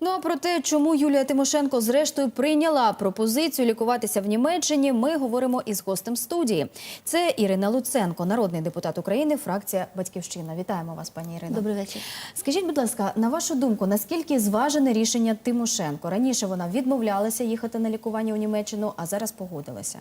Ну а про те, чому Юлія Тимошенко зрештою прийняла пропозицію лікуватися в Німеччині, ми говоримо із гостем студії. Це Ірина Луценко, народний депутат України, фракція Батьківщина. Вітаємо вас, пані Ірино. Добрий вечір. Скажіть, будь ласка, на вашу думку, наскільки зважене рішення Тимошенко? Раніше вона відмовлялася їхати на лікування у Німеччину, а зараз погодилася.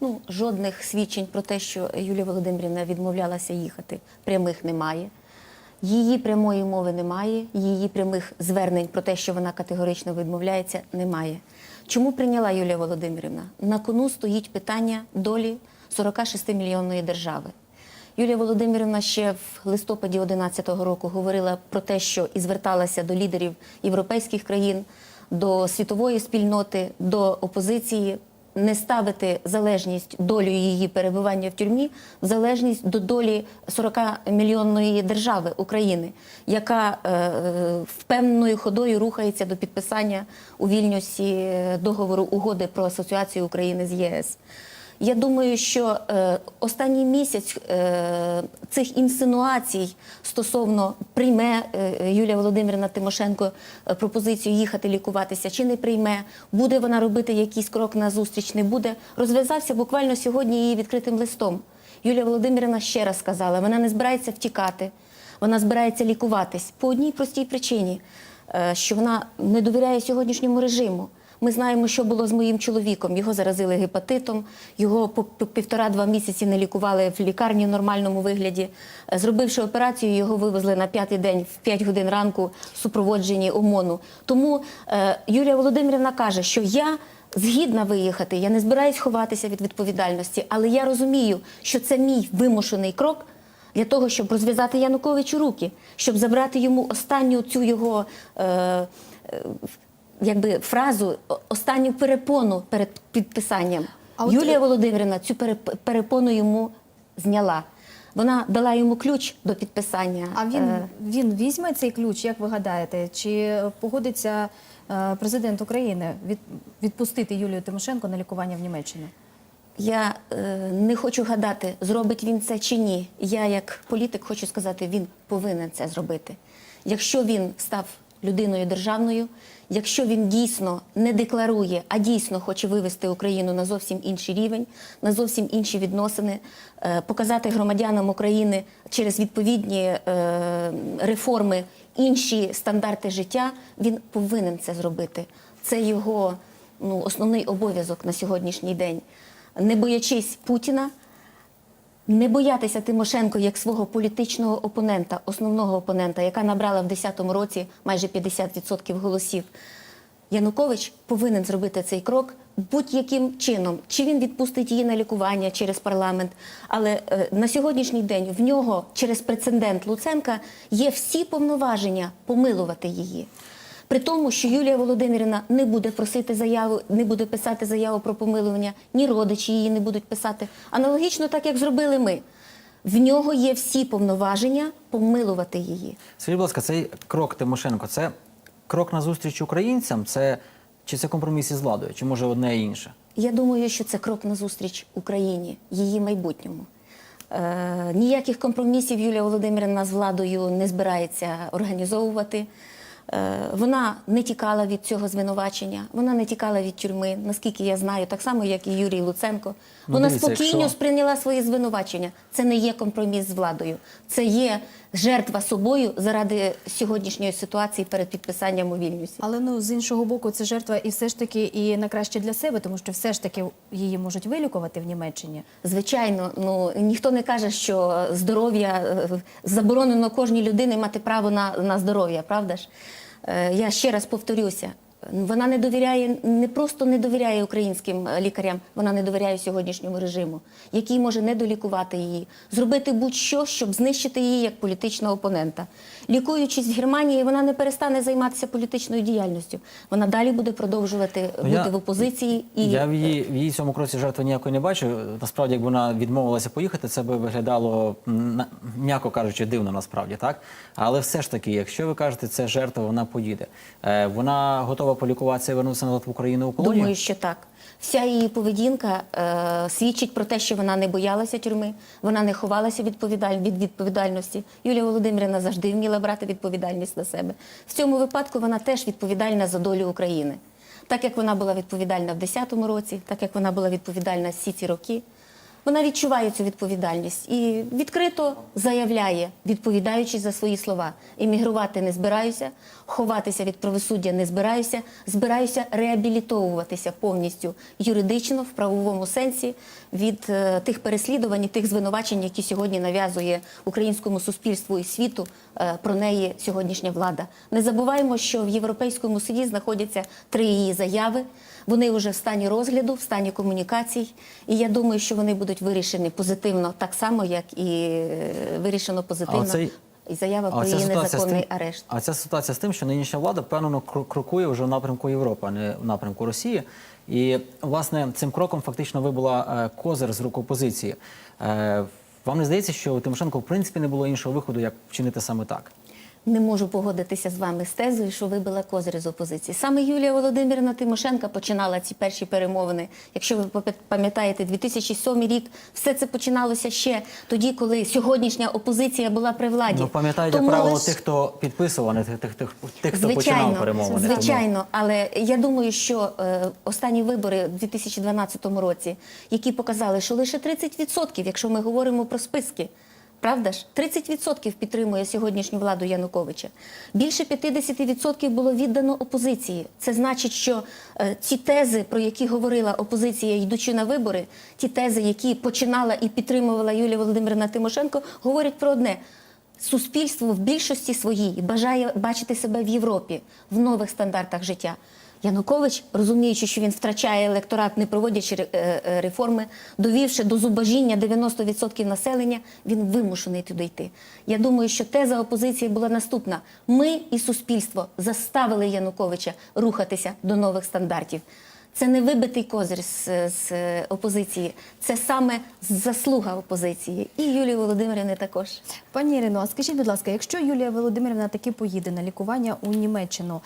Ну, жодних свідчень про те, що Юлія Володимирівна відмовлялася їхати, прямих немає. Її прямої мови немає, її прямих звернень про те, що вона категорично відмовляється, немає. Чому прийняла Юлія Володимирівна? На кону стоїть питання долі 46-мільйонної держави. Юлія Володимирівна ще в листопаді 2011 року говорила про те, що і зверталася до лідерів європейських країн, до світової спільноти, до опозиції не ставити залежність долю її перебування в тюрмі в залежність до долі 40-мільйонної держави України, яка е, впевненою ходою рухається до підписання у Вільнюсі е, договору угоди про асоціацію України з ЄС. Я думаю, що е, останній місяць е, цих інсинуацій стосовно прийме е, Юлія Володимирівна Тимошенко е, пропозицію їхати лікуватися чи не прийме, буде вона робити якийсь крок на зустріч, не буде, розв'язався буквально сьогодні її відкритим листом. Юлія Володимирівна ще раз сказала, вона не збирається втікати, вона збирається лікуватись по одній простій причині, е, що вона не довіряє сьогоднішньому режиму. Ми знаємо, що було з моїм чоловіком. Його заразили гепатитом, його по півтора-два місяці не лікували в лікарні в нормальному вигляді. Е, Зробивши операцію, його вивезли на п'ятий день в 5 годин ранку в супроводженні ОМОНу. Тому е, Юлія Володимирівна каже, що я. Згідна виїхати, я не збираюсь ховатися від відповідальності, але я розумію, що це мій вимушений крок для того, щоб розв'язати Януковичу руки, щоб забрати йому останню цю його е, е, якби фразу, останню перепону перед підписанням. А от- Юлія Володимирівна цю переп- перепону йому зняла. Вона дала йому ключ до підписання. А він, е, він візьме цей ключ, як ви гадаєте? Чи погодиться е, президент України від, відпустити Юлію Тимошенко на лікування в Німеччину? Я е, не хочу гадати, зробить він це чи ні. Я, як політик, хочу сказати, він повинен це зробити. Якщо він став людиною державною, якщо він дійсно не декларує, а дійсно хоче вивести Україну на зовсім інший рівень, на зовсім інші відносини, е, показати громадянам України через відповідні е, реформи інші стандарти життя, він повинен це зробити. Це його ну, основний обов'язок на сьогоднішній день не боячись Путіна, не боятися Тимошенко як свого політичного опонента, основного опонента, яка набрала в 2010 році майже 50% голосів. Янукович повинен зробити цей крок будь-яким чином. Чи він відпустить її на лікування через парламент. Але е, на сьогоднішній день в нього через прецедент Луценка є всі повноваження помилувати її. При тому, що Юлія Володимирівна не буде просити заяву, не буде писати заяву про помилування, ні родичі її не будуть писати. Аналогічно, так як зробили ми. В нього є всі повноваження помилувати її. Скажіть, будь ласка, цей крок Тимошенко це крок на зустріч українцям? Це чи це компроміс із владою, чи може одне і інше? Я думаю, що це крок назустріч Україні, її майбутньому. Е, ніяких компромісів Юлія Володимирівна з владою не збирається організовувати. Е, вона не тікала від цього звинувачення, вона не тікала від тюрми, наскільки я знаю, так само, як і Юрій Луценко. Ну, вона дивіться, спокійно якщо- сприйняла свої звинувачення. Це не є компроміс з владою, це є жертва собою заради сьогоднішньої ситуації перед підписанням у Вільнюсі. Але ну з іншого боку, це жертва і все ж таки і на краще для себе, тому що все ж таки її можуть вилікувати в Німеччині. Звичайно, ну ніхто не каже, що здоров'я е, заборонено кожній людині мати право на, на здоров'я, правда ж? Е, Я ще раз повторюся. Вона не довіряє, не просто не довіряє українським е, лікарям, вона не довіряє сьогоднішньому режиму, який може не долікувати її, зробити будь-що, щоб знищити її як політичного опонента. Лікуючись в Германії, вона не перестане займатися політичною діяльністю. Вона далі буде продовжувати Ну, бути я- в опозиції і Я в її, в її цьому кроці жертви ніякої не бачу. Насправді, якби вона відмовилася поїхати, це би виглядало, м'яко кажучи, дивно насправді, так? Але все ж таки, якщо ви кажете, це жертва, вона поїде. Е, вона готова полікуватися і вернутися назад в Україну у полоні? Думаю, що так. Вся її поведінка е, свідчить про те, що вона не боялася тюрми, вона не ховалася відповідаль... від відповідальності. Юлія Володимирівна завжди вміла брати відповідальність на себе. В цьому випадку вона теж відповідальна за долю України. Так як вона була відповідальна в 10-му році, так як вона була відповідальна всі ці роки. Вона відчуває цю відповідальність і відкрито заявляє, відповідаючи за свої слова: емігрувати не збираюся, ховатися від правосуддя не збираюся, збираюся реабілітовуватися повністю юридично в правовому сенсі від е, тих переслідувань, тих звинувачень, які сьогодні нав'язує українському суспільству і світу е, про неї сьогоднішня влада. Не забуваємо, що в Європейському суді знаходяться три її заяви. Вони вже в стані розгляду, в стані комунікацій, і я думаю, що вони будуть вирішені позитивно, так само як і е, вирішено позитивно і заява про її незаконний тим- арешт. А ця ситуація з тим, що нинішня влада певно крокує вже в напрямку Європи, а не в напрямку Росії. І власне цим кроком фактично вибула е, козир з рук опозиції. Е, Вам не здається, що у Тимошенко в принципі не було іншого виходу, як вчинити саме так? Не можу погодитися з вами з тезою, що вибила козир з опозиції. Саме Юлія Володимирівна Тимошенка починала ці перші перемовини. Якщо ви пам'ятаєте, 2007 рік все це починалося ще тоді, коли сьогоднішня опозиція була при владі. Ну пам'ятаєте правило лиш- тих, хто підписував, не тих, тих, тих, тих хто починав перемовини. Тому- Звичайно, але я думаю, що е, останні вибори у 2012 році, які показали, що лише 30%, якщо ми говоримо про списки. Правда ж, 30% підтримує сьогоднішню владу Януковича. Більше 50% було віддано опозиції. Це значить, що е, ці тези, про які говорила опозиція, йдучи на вибори, ті тези, які починала і підтримувала Юлія Володимирівна Тимошенко, говорять про одне: суспільство в більшості своїй бажає бачити себе в Європі в нових стандартах життя. Янукович, розуміючи, що він втрачає електорат, не проводячи е, е, реформи, довівши до зубожіння 90% населення, він вимушений туди йти. Я думаю, що теза опозиції була наступна: ми і суспільство заставили Януковича рухатися до нових стандартів. Це не вибитий козир з, з е, опозиції, це саме заслуга опозиції. І Юлії Володимирівни також. Пані Ірино, а скажіть, будь ласка, якщо Юлія Володимирівна таки поїде на лікування у Німеччину,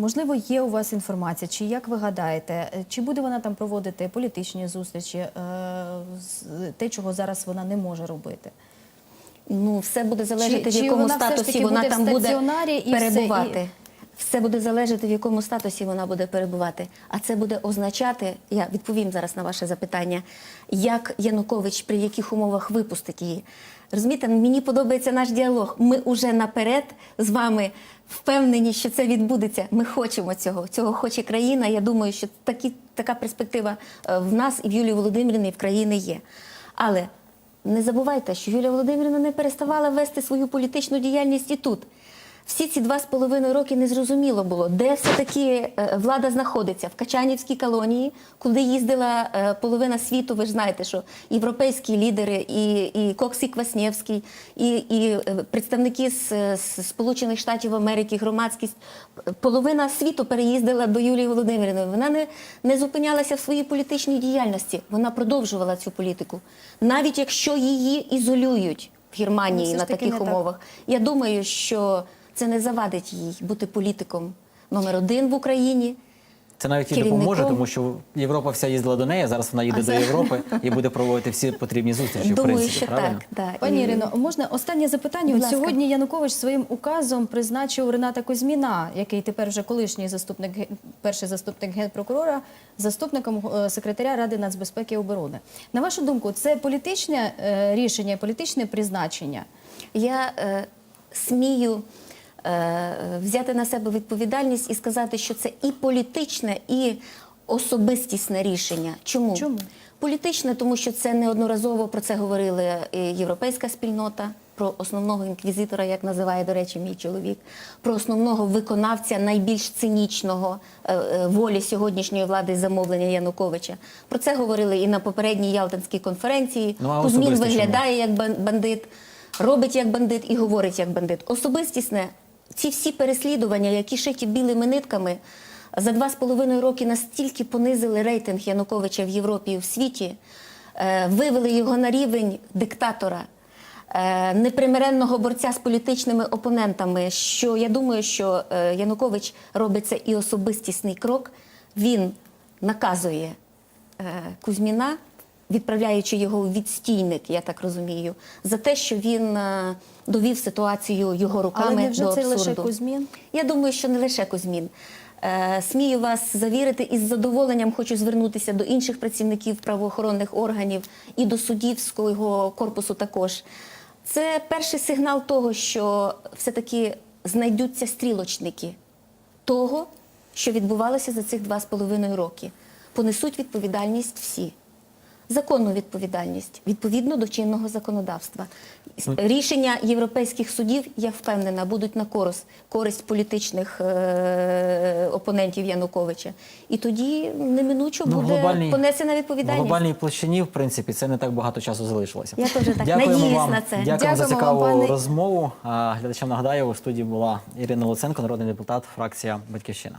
можливо, є у вас інформація, чи як ви гадаєте, е, чи буде вона там проводити політичні зустрічі, е, те, чого зараз вона не може робити? Ну, все буде залежати, Чи- в чи якому вона статусі вона буде там буде стаціонарі і все, перебувати. і- Все буде залежати, в якому статусі вона буде перебувати. А це буде означати, я відповім зараз на ваше запитання, як Янукович при яких умовах випустить її. Розумієте, мені подобається наш діалог. Ми вже наперед з вами впевнені, що це відбудеться. Ми хочемо цього. Цього хоче країна. Я думаю, що такі, така перспектива е, в нас і в Юлії Володимирівні і в країни є. Але не забувайте, що Юлія Володимирівна не переставала вести свою політичну діяльність і тут. Всі ці два з половиною роки незрозуміло було, де все-таки е, влада знаходиться в Качанівській колонії, куди їздила е, половина світу. Ви ж знаєте, що європейські лідери, і, і Коксі Кваснєвський, і, і е, представники з, з Сполучених Штатів Америки, громадськість. Половина світу переїздила до Юлії Володимирівни. Вона не, не зупинялася в своїй політичній діяльності. Вона продовжувала цю політику, навіть якщо її ізолюють в Ну, Германії все ж на таких не так. умовах. Я думаю, що це не завадить їй бути політиком номер один в Україні. Це навіть і допоможе, тому що Європа вся їздила до неї. Зараз вона їде А до це- Європи і буде проводити всі потрібні зустрічі. в принципі, що правильно? так. Да. Пані І- Ірино, можна останнє запитання? Будь От ласка. сьогодні Янукович своїм указом призначив Рената Козьміна, який тепер вже колишній заступник перший заступник генпрокурора, заступником е, секретаря Ради нацбезпеки і оборони. На вашу думку, це політичне е, рішення, політичне призначення? Я е, смію взяти на себе відповідальність і сказати, що це і політичне, і особистісне рішення. Чому? Чому? Політичне, тому що це неодноразово про це говорили і європейська спільнота. Про основного інквізитора, як називає, до речі, мій чоловік, про основного виконавця найбільш цинічного е, е, волі сьогоднішньої влади замовлення Януковича. Про це говорили і на попередній Ялтинській конференції. Ну, Кузьмін особисто чому? виглядає як бан- бандит, робить як бандит і говорить як бандит. Особистісне, ці всі переслідування, які шиті білими нитками, за два з половиною роки настільки понизили рейтинг Януковича в Європі і в світі, е, вивели його на рівень диктатора. е, непримиренного борця з політичними опонентами. Що я думаю, що е, Янукович робить це і особистісний крок. Він наказує Кузьміна, відправляючи його у відстійник, я так розумію, за те, що він е, довів ситуацію його руками Але невже до це лише Кузьмін? Я думаю, що не лише Кузьмін. Е, Смію вас завірити і з задоволенням хочу звернутися до інших працівників правоохоронних органів і до суддівського корпусу також. Це перший сигнал того, що все-таки знайдуться стрілочники того, що відбувалося за цих два з половиною роки. Понесуть відповідальність всі. Законну відповідальність відповідно до чинного законодавства. Рішення європейських судів, я впевнена, будуть на користь, користь політичних е- опонентів Януковича. І тоді неминучо Ну, буде понесена В відповідальність. глобальній площині, в принципі, це не так багато часу залишилося. Я теж так Дякуємо надіюсь вам, на це. Дякуємо за цікаву вам, розмову. Глядачам нагадаю, у студії була Ірина Луценко, народний депутат, фракція Батьківщина.